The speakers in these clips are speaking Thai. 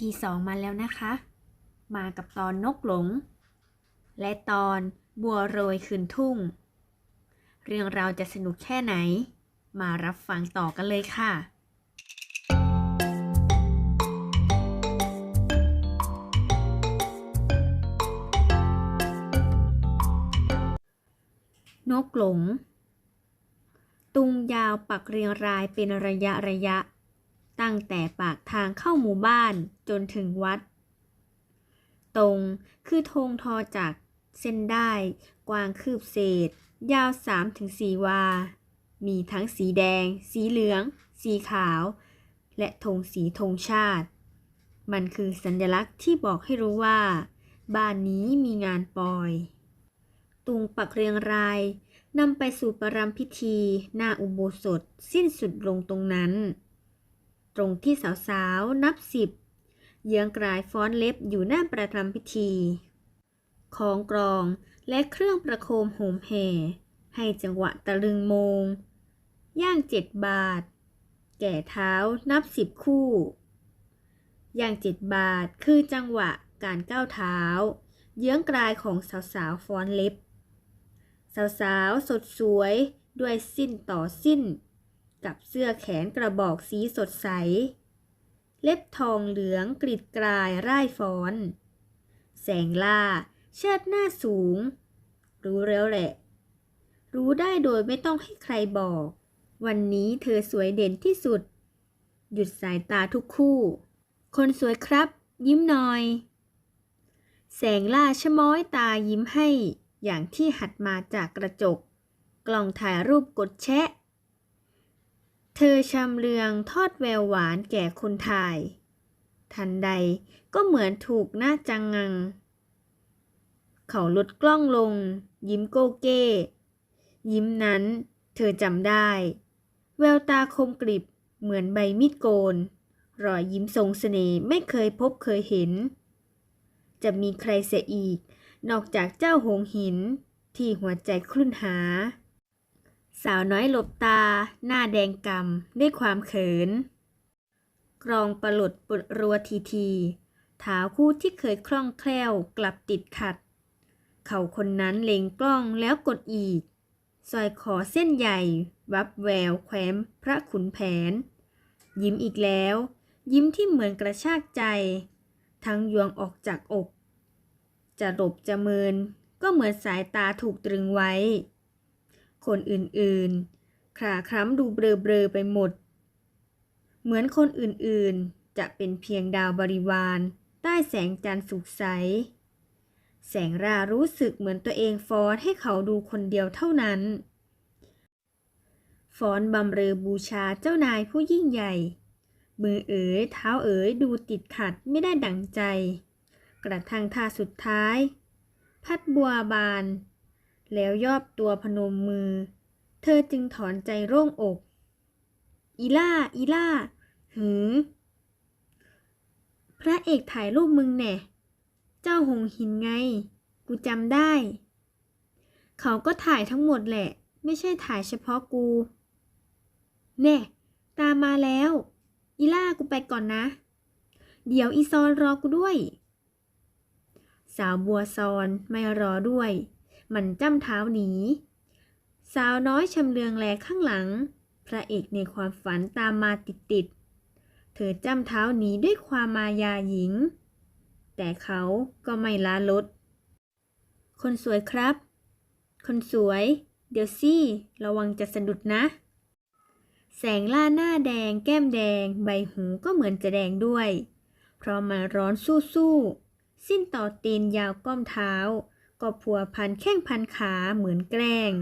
EP 2มาแล้วนะคะ มากับตอนนกหลง และตอนบัวโรยคืนทุ่ง เรื่องราวจะสนุกแค่ไหน มารับฟังต่อกันเลยค่ะนกหลง ตุงยาวปักเรียงรายเป็นระยะระยะ ตั้งแต่ปากทางเข้าหมู่บ้านจนถึงวัด ตรงคือธงทอจากเส้นได้ กว้างคืบเศษ ยาว 3-4 วา มีทั้งสีแดง สีเหลือง สีขาว และธงสีธงชาติ มันคือสัญลักษณ์ที่บอกให้รู้ว่า บ้านนี้มีงานปอย ตุงปักเรียงรายนำไปสู่ประรำพิธีหน้าอุโบสถสิ้นสุดลงตรงนั้น รงที่สาวๆ นับสิบเยื้องกลายฟ้อนเล็บอยู่หน้าประรำพิธี ของกรองและเครื่องประโคมโหมแห่ ให้จังหวะตะลึงโมง ย่างเจ็ดบาท แก่เท้านับสิบคู่ ย่างเจ็ดบาทคือจังหวะการก้าวเท้า เยื้องกลายของสาวๆฟ้อนเล็บ สาวๆสดสวยด้วยสิ้นต่อสิ้น กับเสื้อแขนกระบอกสีสดใส เล็บทองเหลืองกริดกลายร่ายฟ้อน แสงล่า เชิดหน้าสูง รู้แล้วแหละ รู้ได้โดยไม่ต้องให้ใครบอก วันนี้เธอสวยเด่นที่สุด หยุดสายตาทุกคู่ คนสวยครับ ยิ้มหน่อย แสงล่าชะม้อยตายิ้มให้ อย่างที่หัดมาจากกระจก กล่องถ่ายรูปกดแชะ เธอชำเลืองทอดแววหวานแก่คนถ่าย ทันใดก็เหมือนถูกหน้าจังงัง เขาลดกล้องลง ยิ้มโกเก้ ยิ้มนั้นเธอจำได้ แววตาคมกริบเหมือนใบมีดโกน รอยยิ้มทรงเสน่ห์ไม่เคยพบเคยเห็น จะมีใครเสียอีก นอกจากเจ้าหงหินที่หัวใจคลุ่นหา สาวน้อยหลบตา หน้าแดงกำด้วยความเขิน กรองประหลดปดรัวทีทีเท้าคู่ที่เคยคล่องแคล่วกลับติดขัด เขาคนนั้นเล็งกล้องแล้วกดอีกซอยคอเส้นใหญ่ วับแววแคว้มพระขุนแผน ยิ้มอีกแล้ว ยิ้มที่เหมือนกระชากใจ ทั้งยวงออกจากอก จะหลบจะเมินก็เหมือนสายตาถูกตรึงไว้ คนอื่นๆขาคล้ำดูเบลอๆไปหมด เหมือนคนอื่นๆ จะเป็นเพียงดาวบริวาร ใต้แสงจันทร์สุกใส แสงรารู้สึกเหมือนตัวเองฟ้อนให้เขาดูคนเดียวเท่านั้นฟ้อนบำเรอบูชาเจ้านายผู้ยิ่งใหญ่ มือเอ๋ยเท้าเอ๋ยดูติดขัดไม่ได้ดั่งใจ กระทั่งท่าสุดท้าย พัดบัวบาน แล้วยอบตัวพนมมือ เธอจึงถอนใจโล่งอก อีล่า อีล่า หือ พระเอกถ่ายรูปมึงแน่ เจ้าหงหินไง กูจำได้ เขาก็ถ่ายทั้งหมดแหละ ไม่ใช่ถ่ายเฉพาะกู แน่ ตามมาแล้ว อีล่ากูไปก่อนนะ เดี๋ยวอีซอนรอกูด้วย สาวบัวซอนไม่รอด้วย มันจ้ำเท้าหนี สาวน้อยชำเลืองแลข้างหลัง พระเอกในความฝันตามมาติดๆ เธอจ้ำเท้าหนีด้วยความมายาหญิง แต่เขาก็ไม่ละลด คนสวยครับ คนสวย เดี๋ยวสิระวังจะสะดุดนะ แสงล่าหน้าแดง แก้มแดง ใบหูก็เหมือนจะแดงด้วย เพราะมันร้อนสู้ๆ สิ้นต่อตีนยาวก้อมเท้า ก็ผัวพันแข้งพันขาเหมือนแกล้ง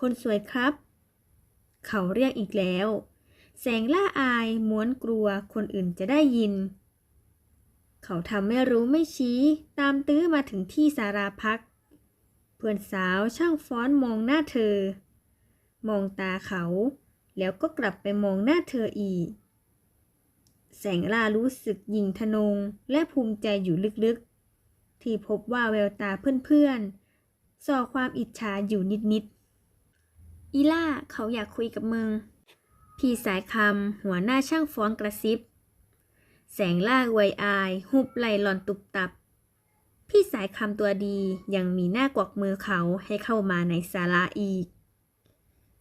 คนสวยครับ เขาเรียกอีกแล้ว แสงล่าอายม้วนกลัวคนอื่นจะได้ยิน เขาทำไม่รู้ไม่ชี้ตามตื้อมาถึงที่สาราพัก เพื่อนสาวช่างฟ้อนมองหน้าเธอ มองตาเขา แล้วก็กลับไปมองหน้าเธออีก แสงล่ารู้สึกยิงทะนงและภูมิใจอยู่ลึก ที่พบว่าแววตาเพื่อนๆส่อความอิจฉาอยู่นิดๆ อีล่าเขาอยากคุยกับมึง พี่สายคำหัวหน้าช่างฟ้อนกระซิบ แสงล่าไวยอาย หุบไหลหลอนตุบตับ พี่สายคำตัวดียังมีหน้ากวักมือเขาให้เข้ามาในศาลาอีก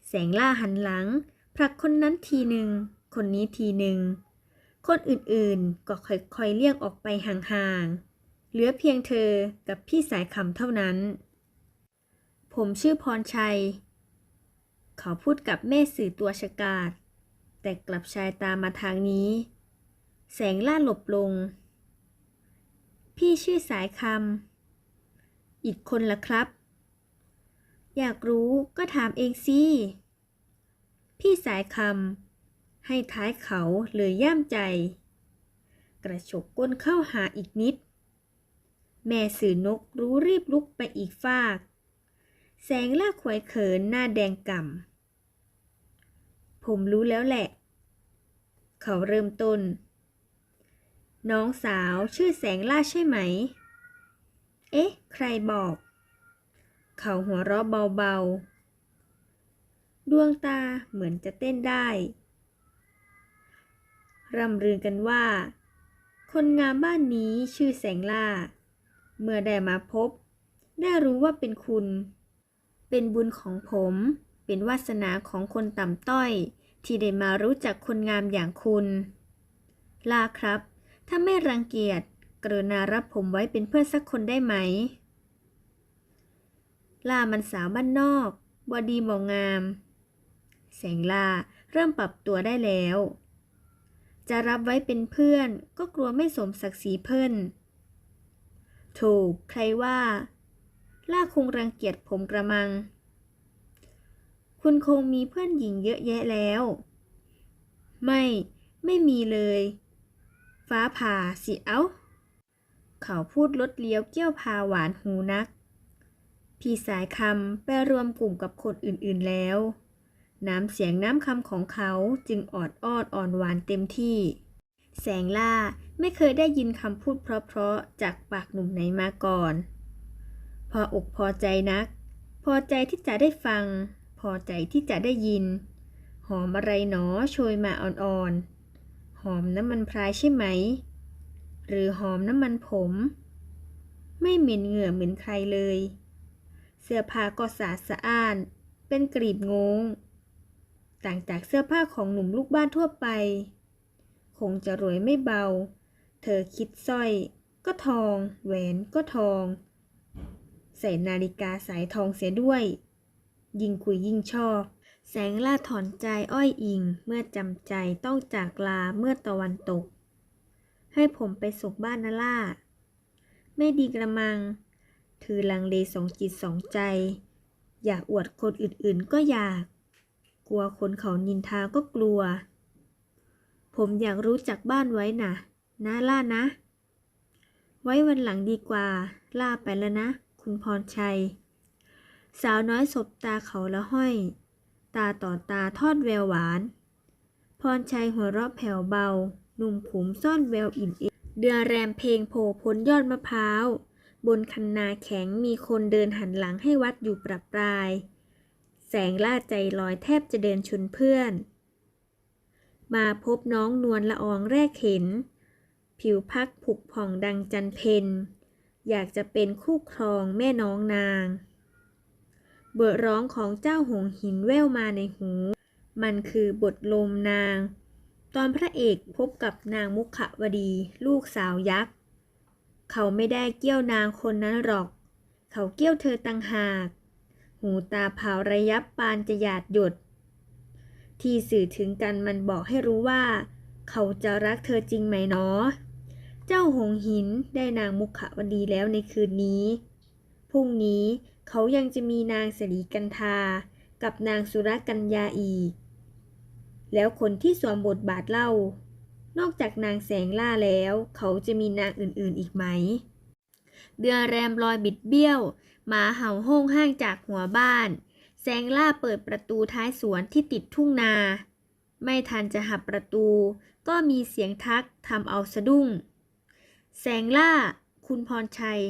แสงล่าหันหลังผลักคนนั้นทีหนึ่ง คนนี้ทีหนึ่ง คนอื่นๆก็ค่อยๆเลี่ยงออกไปห่างๆ เหลือเพียงเธอกับพี่สายคำเท่านั้น ผมชื่อพรชัย เขาพูดกับแม่สื่อตัวฉกาจแต่กลับชายตามาทางนี้ แสงล่าหลบลง พี่ชื่อสายคำ อีกคนละครับ อยากรู้ก็ถามเองสิ พี่สายคำให้ท้ายเขาเลยย่ามใจ กระฉกก้นเข้าหาอีกนิด แม่สื่อนกรู้รีบลุกไปอีกฟาก แสงล่าขวยเขินหน้าแดงก่ำ ผมรู้แล้วแหละ เขาเริ่มต้น น้องสาวชื่อแสงล่าใช่ไหม เอ๊ะ ใครบอก เขาหัวเราะเบาๆ ดวงตาเหมือนจะเต้นได้ ร่ำลือกันว่า คนงามบ้านนี้ชื่อแสงล่า เมื่อได้มาพบ ได้รู้ว่าเป็นคุณ เป็นบุญของผม เป็นวาสนาของคนต่ำต้อย ที่ได้มารู้จักคนงามอย่างคุณ ลาครับ ถ้าไม่รังเกียจ กรุณารับผมไว้เป็นเพื่อนสักคนได้ไหม ลามันสาวบ้านนอกบอดีบองงาม แสงลาเริ่มปรับตัวได้แล้ว จะรับไว้เป็นเพื่อนก็กลัวไม่สมศักดิ์ศรีเพิ่อน ถูกใครว่า ล่าคงรังเกียจผมกระมัง คุณคงมีเพื่อนหญิงเยอะแยะแล้ว ไม่ ไม่มีเลย ฟ้าผ่าสิเอ้า เขาพูดลดเลี้ยวเกี้ยวพาหวานหูนัก พี่สายคำไปรวมกลุ่มกับคนอื่นๆแล้ว น้ำเสียงน้ำคำของเขาจึงออดอ้อนอ่อนหวานเต็มที่ แสงล่าไม่เคยได้ยินคำพูดเพราะๆจากปากหนุ่มไหนมาก่อน พออกพอใจนัก พอใจที่จะได้ฟัง พอใจที่จะได้ยิน หอมอะไรหนอโชยมาอ่อนๆ หอมน้ำมันพรายใช่ไหม หรือหอมน้ำมันผม ไม่เหม็นเหงื่อเหมือนใครเลย เสื้อผ้าก็สะอาดสะอ้าน เป็นกรีบงง ต่างจากเสื้อผ้าของหนุ่มลูกบ้านทั่วไป คงจะรวยไม่เบา เธอคิดสร้อยก็ทอง แหวนก็ทอง ใส่นาฬิกาสายทองเสียด้วย ยิ่งคุยยิ่งชอบ แสงล่าถอนใจอ้อยอิง เมื่อจำใจต้องจากลาเมื่อตะวันตก ให้ผมไปส่งบ้านนะล่า ไม่ดีกระมัง ถือลังเลสองจิตสองใจ อยากอวดคนอื่นๆก็อยาก กลัวคนเขานินทาก็กลัว ผมอยากรู้จักบ้านไว้นะนะล่านะ ไว้วันหลังดีกว่า ล่าไปแล้วนะ คุณพรชัย สาวน้อยสบตาเขาละห้อย ตาต่อตาทอดแววหวาน พรชัยหัวเราะแผ่วเบา หนุ่มผมซ่อนแววอิ่มเอเดือแรมเพลงโผล่พ้นยอดมะพร้าว บนคันนาแข็งมีคนเดินหันหลังให้วัดอยู่ประปราย แสงล่าใจลอยแทบจะเดินชนเพื่อน มาพบน้องนวลละอองแรกเห็น ผิวพักผุกผ่องดังจันเพนอยากจะเป็นคู่ครองแม่น้องนางเบอร้องของเจ้าหงหินแว่วมาในหู มันคือบทลมนาง ตอนพระเอกพบกับนางมุขวดี ลูกสาวยักษ์ เขาไม่ได้เกี้ยวนางคนนั้นหรอก เขาเกี้ยวเธอตังหาก หูตาเผาระยับปานจะหยาดหยด ที่สื่อถึงกันมันบอกให้รู้ว่า เขาจะรักเธอจริงไหมเนาะเจ้าหงหินได้นางมุขวดีแล้วในคืนนี้ พรุ่งนี้เขายังจะมีนางสรีกันทา กับนางสุรกัญญาอีก แล้วคนที่สวมบทบาทเล่า นอกจากนางแสงล่าแล้ว เขาจะมีนางอื่นๆอีกไหม เดือนแรมลอยบิดเบี้ยว หมาเห่าห้งห้างจากหัวบ้าน แสงล่าเปิดประตูท้ายสวนที่ติดทุ่งนา ไม่ทันจะหับประตู ก็มีเสียงทักทำเอาสะดุ้ง แสงล่า คุณพรชัย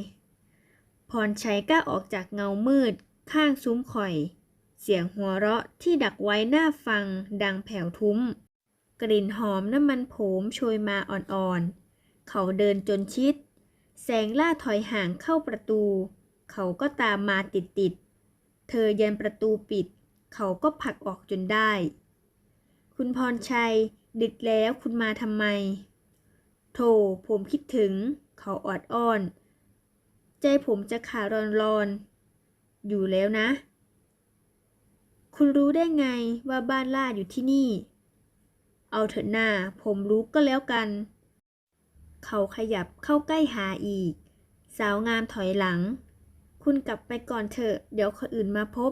พรชัยก้าออกจากเงามืด ข้างซุ้มข่อย เสียงหัวเราะที่ดักไว้หน้าฟังดังแผ่วทุ้ม กลิ่นหอมน้ำมันโผมโชยมาอ่อนๆ เขาเดินจนชิด แสงล่าถอยห่างเข้าประตู เขาก็ตามมาติดๆ เธอยันประตูปิด เขาก็ผลักออกจนได้ คุณพรชัย ดึกแล้วคุณมาทำไม โธ่ผมคิดถึง เขาออดอ้อน ใจผมจะขาดรอนๆ อยู่แล้วนะ คุณรู้ได้ไงว่าบ้านล่าอยู่ที่นี่ เอาเถอะหน้า ผมรู้ก็แล้วกัน เขาขยับเข้าใกล้หาอีก สาวงามถอยหลัง คุณกลับไปก่อนเถอะ เดี๋ยวคนอื่นมาพบ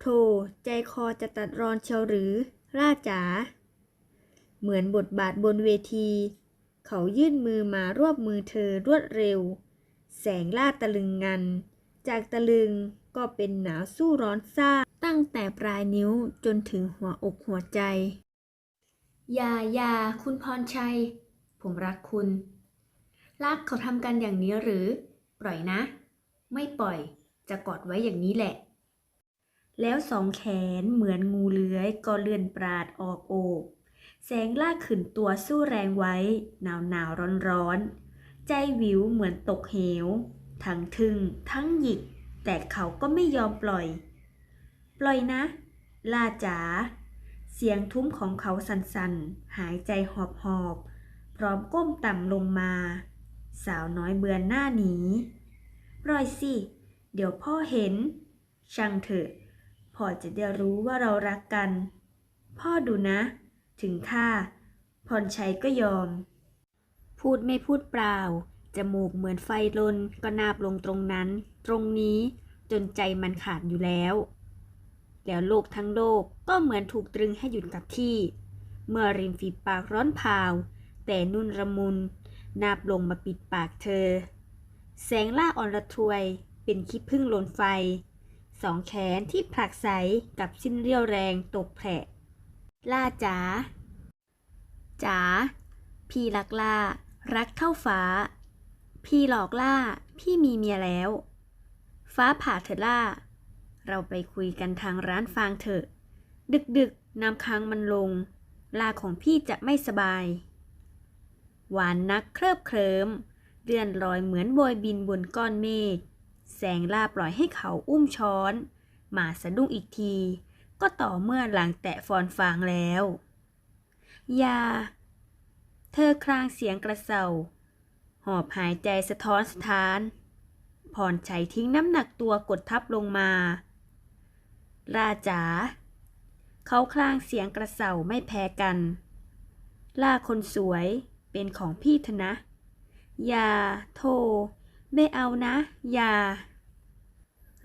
โธ่ใจคอจะตัดรอนเชียวหรือลาจ๋า เหมือนบทบาทบนเวที เขายื่นมือมารวบมือเธอรวดเร็ว แสงล่าตะลึงงัน จากตะลึงก็เป็นหนาวสู้ร้อนซ่า ตั้งแต่ปลายนิ้วจนถึงหัวอกหัวใจ อย่าอย่าคุณพรชัย ผมรักคุณ รักเขาทำกันอย่างนี้หรือ ปล่อยนะ ไม่ปล่อย จะกอดไว้อย่างนี้แหละ แล้วสองแขนเหมือนงูเลื้อยก็เลื่อนปราดออกโอบแสงลากขึ้นตัวสู้แรงไว้ หนาวหนาวร้อนร้อน ใจวิวเหมือนตกเหว ทั้งทึงทั้งหยิก แต่เขาก็ไม่ยอมปล่อย ปล่อยนะลาจ๋า เสียงทุ้มของเขาสั่นๆ หายใจหอบๆพร้อมก้มต่ำลงมา สาวน้อยเบือนหน้าหนี ปล่อยสิ เดี๋ยวพ่อเห็น ช่างเถอะ พ่อจะได้รู้ว่าเรารักกัน พ่อดูนะ ถึงข้าพรชัยก็ยอม พูดไม่พูดเปล่า จมูกเหมือนไฟลนก็นาบลงตรงนั้น ตรงนี้จนใจมันขาดอยู่แล้ว แล้วโลกทั้งโลกก็เหมือนถูกตรึงให้หยุดกับที่ เมื่อริมฝีปากร้อนเผาแต่นุ่นระมุน นาบลงมาปิดปากเธอ แสงล่าอ่อนระทวย เป็นขี้พึ่งหลนไฟ สองแขนที่ผลักใสกับสิ้นเรี่ยวแรงตกแผลล่าจ๋าจ๋าพี่รักล่า รักเท่าฟ้า พี่หลอกล่า พี่มีเมียแล้ว ฟ้าผ่าเถอล่า เราไปคุยกันทางร้านฟางเถอะ ดึกดึกๆน้ำค้างมันลงลาของพี่จะไม่สบาย หวานนักเคลิบเคลิ้ม เลื่อนลอยเหมือนโบยบินบนก้อนเมฆ แสงล่าปล่อยให้เขาอุ้มช้อน หมาสะดุ้งอีกที ก็ต่อเมื่อหลังแตะฟอนฟางแล้ว ยา เธอครางเสียงกระเซา หอบหายใจสะท้อนสถานพรชัยทิ้งน้ำหนักตัวกดทับลงมาล่าจ๋า เขาคลางเสียงกระเสาไม่แพ้กัน ล่าคนสวยเป็นของพี่เถอะนะ อย่า โทไม่เอานะ อย่า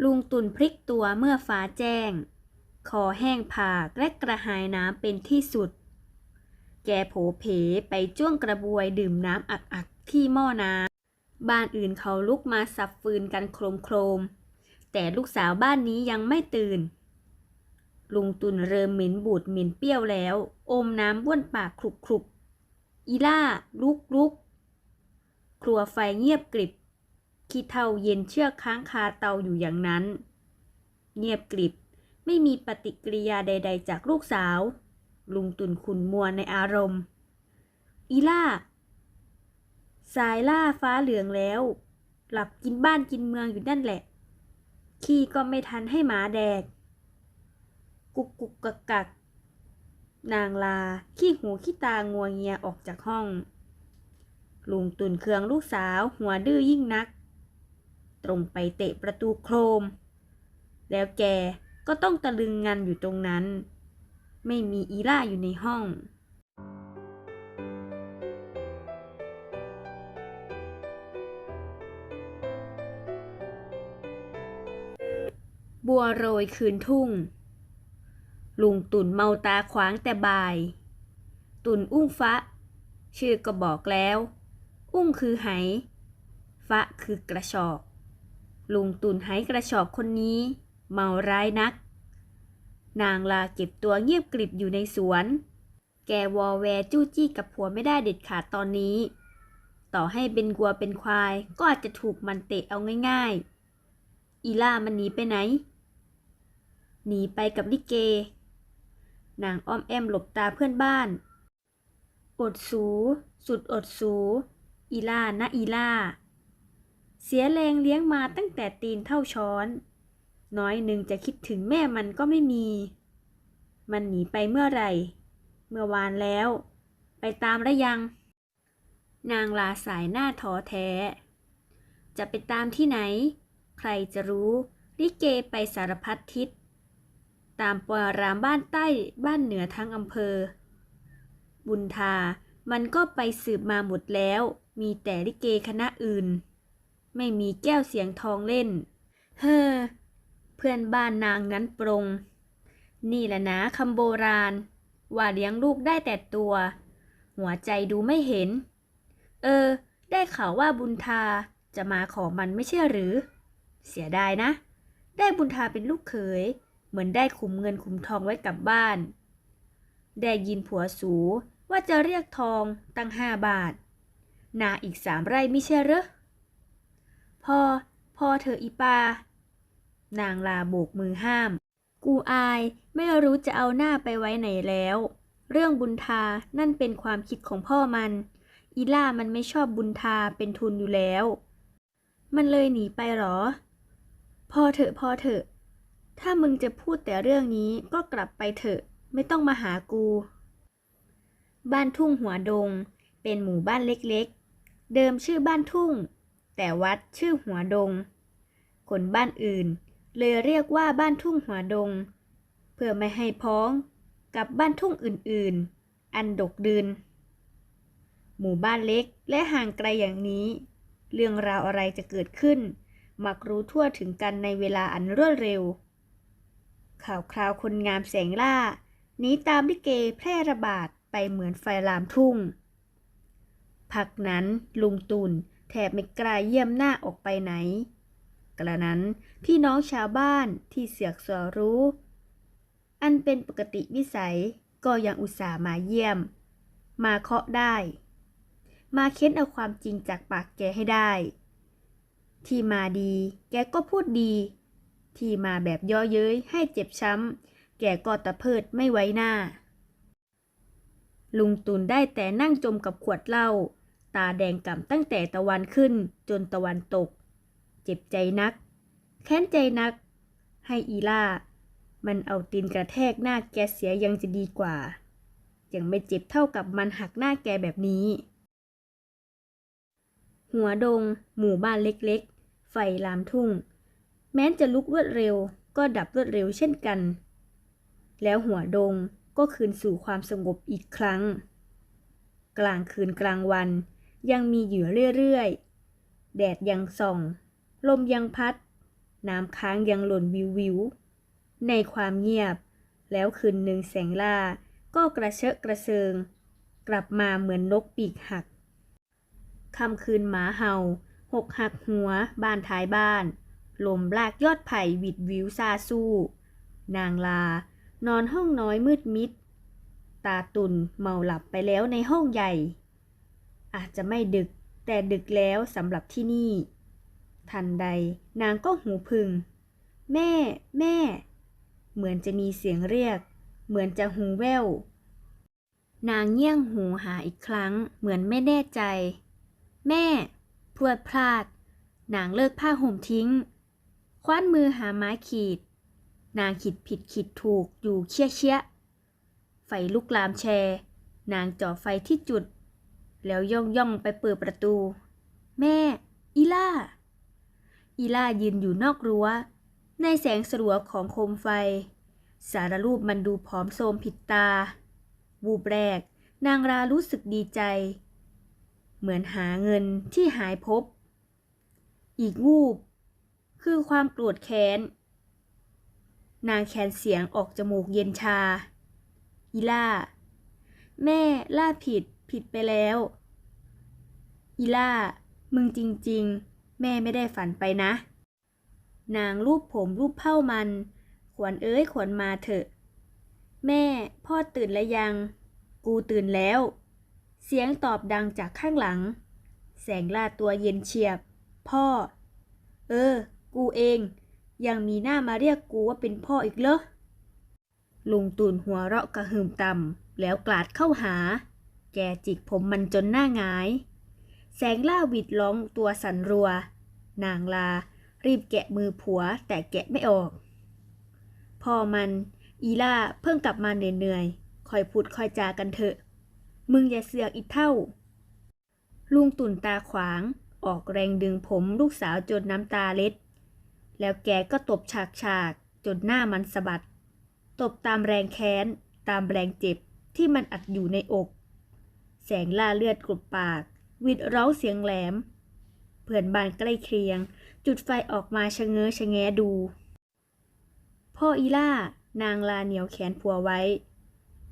ลุงตุนพลิกตัวเมื่อฟ้าแจ้ง คอแห้งผากและกระหายน้ำเป็นที่สุด แกโผเพไปจ้วงกระบวยดื่มน้ำอักๆที่หม้อน้ำบ้านอื่นเขาลุกมาสับฟืนกันโครมโครม แต่ลูกสาวบ้านนี้ยังไม่ตื่น ลุงตุนเริ่มเหม็นบูดเหม็นเปรี้ยวแล้ว อมน้ำบ้วนปากคลุกคลุกๆอีล่าลุกลุก ครัวไฟเงียบกริบขี้เท่าเย็นเชือกค้างคาเตาอยู่อย่างนั้น เงียบกริบ ไม่มีปฏิกิริยาใด ๆ จากลูกสาว ลุงตุนขุนมัวในอารมณ์ อีล่า สายล่าฟ้าเหลืองแล้ว หลับกินบ้านกินเมืองอยู่นั่นแหละ ขี้ก็ไม่ทันให้หมาแดก กุกกุกกักกักนางลา ขี้หูขี้ตางัวเงียออกจากห้อง ลุงตุนเครืองลูกสาวหัวดื้อยิ่งนัก ตรงไปเตะประตูโครม แล้วแกก็ต้องตะลึงงันอยู่ตรงนั้น ไม่มีอีล่าอยู่ในห้อง บัวโรยคืนทุ่ง ลุงตุนเมาตาขวางแต่บ่าย ตุนอุ้งฟ้าชื่อก็บอกแล้ว อุ้งคือไหฟ้าคือกระชอก ลุงตุนไหกระชอกคนนี้ เมาร้ายนัก นางลาเก็บตัวเงียบกริบอยู่ในสวน แกวอแวจู้จี้กับผัวไม่ได้เด็ดขาดตอนนี้ ต่อให้เป็นกัวเป็นควายก็อาจจะถูกมันเตะเอาง่ายๆ อีล่ามันหนีไปไหน หนีไปกับลิเก นางอ้อมแอมหลบตาเพื่อนบ้าน อดสู สุดอดสู อีล่านะอีล่า เสียแรงเลี้ยงมาตั้งแต่ตีนเท่าช้อน น้อยหนึ่งจะคิดถึงแม่มันก็ไม่มี มันหนีไปเมื่อไหร่ เมื่อวานแล้ว ไปตามระยัง นางลาสายหน้าท้อแท้ จะไปตามที่ไหน ใครจะรู้ลิเกไปสารพัดทิศ ตามปรามบ้านใต้บ้านเหนือทั้งอำเภอ บุญทามันก็ไปสืบมาหมดแล้ว มีแต่ลิเกคณะอื่น ไม่มีแก้วเสียงทองเล่น เฮ้อ เพื่อนบ้านนางนั้นปรง นี่แหละนะคำโบราณ ว่าเลี้ยงลูกได้แต่ตัว หัวใจดูไม่เห็น เออ ได้ข่าวว่าบุญทาจะมาขอมันไม่ใช่หรือ เสียดายนะ ได้บุญทาเป็นลูกเขย เหมือนได้ขุมเงินขุมทองไว้กลับบ้าน ได้ยินผัวสูว่าจะเรียกทองตั้งห้าบาท นาอีกสามไร่ไม่ใช่เหรอพอพอเธออีปา นางลาโบกมือห้าม กูอายไม่รู้จะเอาหน้าไปไว้ไหนแล้ว เรื่องบุญทานั่นเป็นความคิดของพ่อมัน อีล่ามันไม่ชอบบุญทาเป็นทุนอยู่แล้ว มันเลยหนีไปหรอ พอเถอะพอเถอะ ถ้ามึงจะพูดแต่เรื่องนี้ก็กลับไปเถอะ ไม่ต้องมาหากู บ้านทุ่งหัวดง เป็นหมู่บ้านเล็ก เดิมชื่อบ้านทุ่ง แต่วัดชื่อหัวดง คนบ้านอื่น เลยเรียกว่าบ้านทุ่งหัวดง เพื่อไม่ให้พ้องกับบ้านทุ่งอื่นๆ อันดกดืนหมู่บ้านเล็กและห่างไกลอย่างนี้ เรื่องราวอะไรจะเกิดขึ้น มักรู้ทั่วถึงกันในเวลาอันรวดเร็ว ข่าวคราวคนงามแสงล่าหนีตามลิเกแพร่ระบาดไปเหมือนไฟลามทุ่ง พักนั้นลุงตุนแทบไม่กล้าเยี่ยมหน้าออกไปไหน กระนั้นพี่น้องชาวบ้านที่เสือกสอรู้ อันเป็นปกติวิสัยก็ยังอุตส่าห์มาเยี่ยม มาเคาะได้ มาเค้นเอาความจริงจากปากแกให้ได้ ที่มาดีแกก็พูดดี ที่มาแบบย่อเย้ยให้เจ็บช้ำ แกก็ตะเพิดไม่ไว้หน้า ลุงตุนได้แต่นั่งจมกับขวดเหล้า ตาแดงก่ำตั้งแต่ตะวันขึ้นจนตะวันตก เจ็บใจนัก แค้นใจนัก ให้อีล่า มันเอาตีนกระแทกหน้าแกเสียยังจะดีกว่า ยังไม่เจ็บเท่ากับมันหักหน้าแกแบบนี้ หัวดง หมู่บ้านเล็กๆ ไฟลามทุ่ง แม้จะลุกรวดเร็วก็ดับรวดเร็วเช่นกัน แล้วหัวดง ก็คืนสู่ความสงบอีกครั้ง กลางคืนกลางวันยังมีเหยื่อเรื่อยๆ แดดยังส่อง ลมยังพัด น้ำค้างยังหล่นวิววิว ในความเงียบ แล้วคืนหนึ่งแสงล่า ก็กระเชอะกระเซิง กลับมาเหมือนนกปีกหักค่ำคืนหมาเห่า หกหักหัว บ้านท้ายบ้าน ลมลากยอดไผ่หวิดวิวซาสู้ นางลา นอนห้องน้อยมืดมิด ตาตุนเมาหลับไปแล้วในห้องใหญ่ อาจจะไม่ดึก แต่ดึกแล้วสำหรับที่นี่ ทันใดนางก็หูพึง แม่ แม่ เหมือนจะมีเสียงเรียก เหมือนจะหูแว่วนางเงี่ยงหูหาอีกครั้ง เหมือนไม่แน่ใจ แม่ พวดพลาด นางเลิกผ้าห่มทิ้ง คว้านมือหาไม้ขีด นางขีดผิดขีดถูกอยู่เชี่ยเชี่ยไฟลุกลามแชร์ นางจ่อไฟที่จุด แล้วย่องย่องไปเปิดประตู แม่ อีล่า อีล่ายืนอยู่นอกรั้ว ในแสงสลัวของโคมไฟ สารรูปมันดูผอมโทมผิดตา วูบแรก นางรารู้สึกดีใจ เหมือนหาเงินที่หายพบ อีกวูบ คือความโกรธแค้น นางแคนเสียงออกจมูกเย็นชา อีล่า แม่ล่าผิดผิดไปแล้ว อีล่า มึงจริงๆ แม่ไม่ได้ฝันไปนะ นางรูปผมรูปเผ้ามัน ขวัญเอ้ยขวัญมาเถอะ แม่พ่อตื่นแล้วยัง กูตื่นแล้ว เสียงตอบดังจากข้างหลัง แสงล่าตัวเย็นเฉียบ พ่อ เออ กูเอง ยังมีหน้ามาเรียกกูว่าเป็นพ่ออีกเหรอลุงตูนหัวเราะกระหึ่มต่ำแล้วกลาดเข้าหา แกจิกผมมันจนหน้าหงาย แสงล่าวิดร้องตัวสันรัว นางลา รีบแกะมือผัวแต่แกะไม่ออก พ่อมัน อีล่าเพิ่งกลับมาเหนื่อยๆคอยพูดคอยจากันเถอะ มึงอย่าเสือกอีกเท่า ลุงตุ่นตาขวาง ออกแรงดึงผมลูกสาวจนน้ำตาเล็ด แล้วแกก็ตบฉากฉากจนหน้ามันสะบัด ตบตามแรงแค้น ตามแรงเจ็บที่มันอัดอยู่ในอก แสงล่าเลือดกรุบปากวิดเร้าเสียงแหลม เพื่อนบ้านใกล้เคียง จุดไฟออกมาชะเง้อชะแงดู พ่ออีล่านางลาเหนียวแขนผัวไว้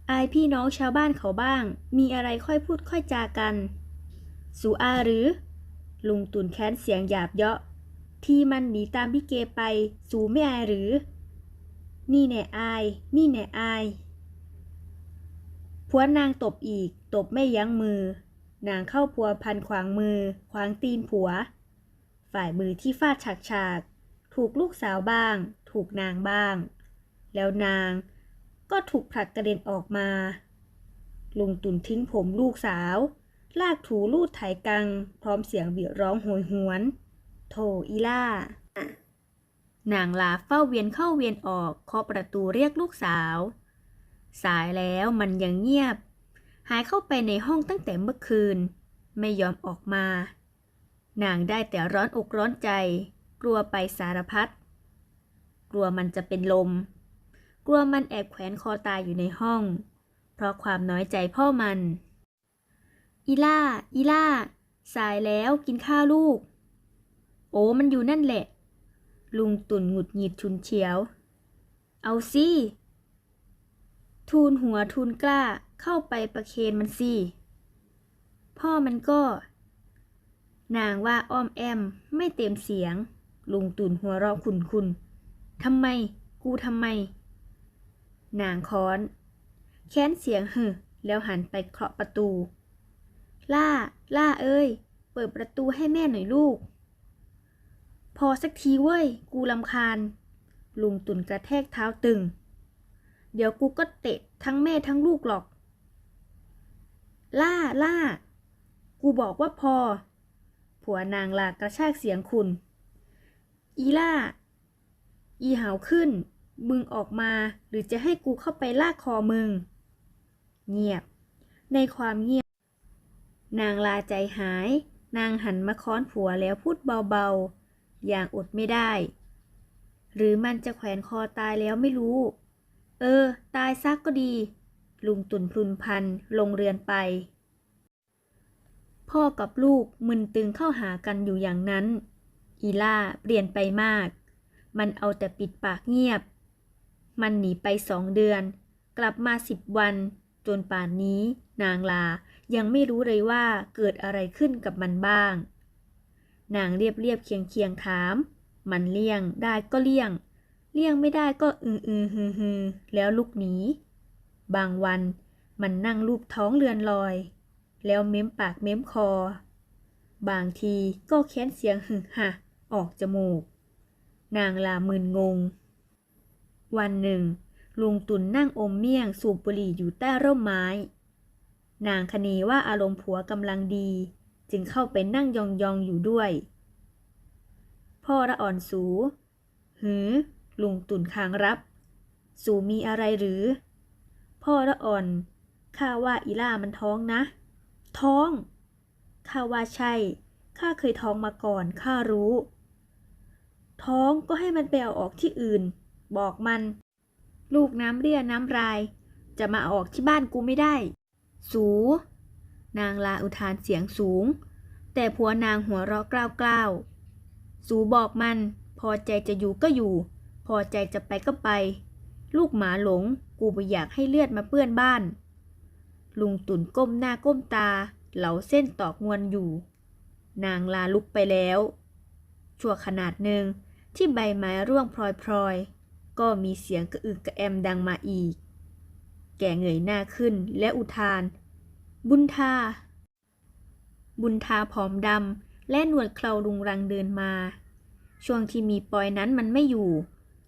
อายพี่น้องชาวบ้านเขาบ้าง มีอะไรค่อยพูดค่อยจากัน สูอาหรือ ลุงตุนแค้นเสียงหยาบเยาะ ที่มันหนีตามพี่เกไป สูไม่อายหรือ นี่แน่อาย นี่แน่อายผัวนางตบอีก ตบไม่ยั้งมือ นางเข้าพัวพันขวางมือ ขวางตีนผัว ฝ่ายมือที่ฟาดฉากฉาก ถูกลูกสาวบ้าง ถูกนางบ้าง แล้วนางก็ถูกผลักกระเด็นออกมา ลุงตุนทิ้งผมลูกสาว ลากถูลูดไถกัง พร้อมเสียงหวีดร้องโหยหวน โถอีล่านางลาเฝ้าเวียนเข้าเวียนออกเคาะประตูเรียกลูกสาว สายแล้วมันยังเงียบ หายเข้าไปในห้องตั้งแต่เมื่อคืน ไม่ยอมออกมา นางได้แต่ร้อนอกร้อนใจ กลัวไปสารพัดกลัวมันจะเป็นลม กลัวมันแอบแขวนคอตายอยู่ในห้อง เพราะความน้อยใจพ่อมัน อีล่า อีล่า สายแล้วกินข้าวลูก โอ้มันอยู่นั่นแหละ ลุงตุ่นหงุดหงิดชุนเฉียว เอาสิทูลหัวทูลกล้าเข้าไปประเคนมันสิ พ่อมันก็ นางว่าอ้อมแอมไม่เต็มเสียง ลุงตุ่นหัวเราะคุนคุนทำไม กูทำไม นางค้อน แค้นเสียงหึแล้วหันไปเคาะประตู ล่า ล่าเอ้ย เปิดประตูให้แม่หน่อยลูก พอสักทีเว้ย กูลำคาญ ลุงตุ่นกระแทกเท้าตึง เดี๋ยวกูก็เตะทั้งแม่ทั้งลูกหรอก ล่าล่า กูบอกว่าพอ ผัวนางลากระชากเสียงคุณ อีล่า อีหาวขึ้น มึงออกมาหรือจะให้กูเข้าไปลากคอมึง เงียบ ในความเงียบ นางลาใจหาย นางหันมาค้อนผัวแล้วพูดเบาๆ อย่างอดไม่ได้ หรือมันจะแขวนคอตายแล้วไม่รู้ เออ ตายซักก็ดี ลุงตุนพลุนพันลงเรือนไป พ่อกับลูกมึนตึงเข้าหากันอยู่อย่างนั้น อีล่าเปลี่ยนไปมาก มันเอาแต่ปิดปากเงียบ มันหนีไปสองเดือน กลับมาสิบวันจนป่านนี้ นางลายังไม่รู้เลยว่าเกิดอะไรขึ้นกับมันบ้าง นางเรียบเรียบเคียงเคียงถาม มันเลี่ยงได้ก็เลี่ยง เลี่ยงไม่ได้ก็อืออือฮือฮือแล้วลุกหนี บางวันมันนั่งลูบท้องเรือนลอย แล้วเม้มปากเม้มคอ บางทีก็แค้นเสียงหึหะออกจมูก นางลามึนงง วันหนึ่ง ลุงตุนนั่งอมเมี่ยงสูบบุหรี่อยู่ใต้ร่มไม้ นางคเนว่าอารมณ์ผัวกำลังดี จึงเข้าไปนั่งยองๆอยู่ด้วย พ่อละอ่อนสู หือ ลุงตุ่นคางรับ สูมีอะไรหรือ พ่อละอ่อน ข้าว่าอีล่ามันท้องนะ ท้อง ข้าว่าใช่ ข้าเคยท้องมาก่อน ข้ารู้ ท้องก็ให้มันไปเอาออกที่อื่น บอกมัน ลูกน้ำเรียน้ำราย จะมาอาออกที่บ้านกูไม่ได้ สู นางลาอุทานเสียงสูง แต่ผัวนางหัวเราะกล้าวกล้าวๆ สูบอกมัน พอใจจะอยู่ก็อยู่ พอใจจะไปก็ไป ลูกหมาหลง กูไม่อยากให้เลือดมาเปื้อนบ้าน ลุงตุ่นก้มหน้าก้มตา เหลาเส้นตอกงวนอยู่ นางลาลุกไปแล้ว ชั่วขนาดหนึ่งที่ใบไม้ร่วงพลอยๆ ก็มีเสียงกระอึกกระแอมดังมาอีก แกเงยหน้าขึ้นและอุทาน บุญทา บุญทาผอมดำและหนวดเคราลุงรังเดินมา ช่วงที่มีปอยนั้นมันไม่อยู่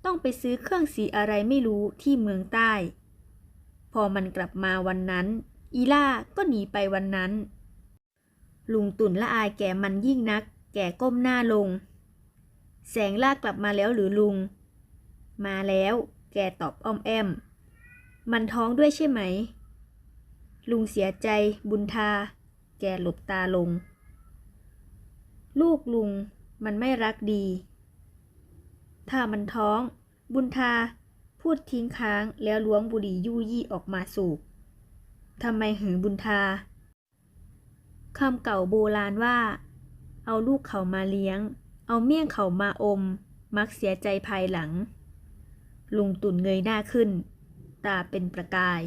ต้องไปซื้อเครื่องสีอะไรไม่รู้ที่เมืองใต้ พอมันกลับมาวันนั้น อีล่าก็หนีไปวันนั้น ลุงตุ่นละอายแก่มันยิ่งนัก แก่ก้มหน้าลง แสงล่ากลับมาแล้วหรือลุง มาแล้ว แกตอบอ้อมแอม มันท้องด้วยใช่ไหม ลุงเสียใจบุญทา แกหลบตาลง ลูกลุงมันไม่รักดี ถ้ามันท้อง บุญทา พูดทิ้งค้างแล้วล้วงบุหรี่ยู่ยี่ออกมาสูบทำไมหือบุญทาคำเก่าโบราณว่า เอาลูกเขามาเลี้ยง เอาเมี่ยงเขามาอม มักเสียใจภายหลัง ลุงตุ่นเงยหน้าขึ้น ตาเป็นประกาย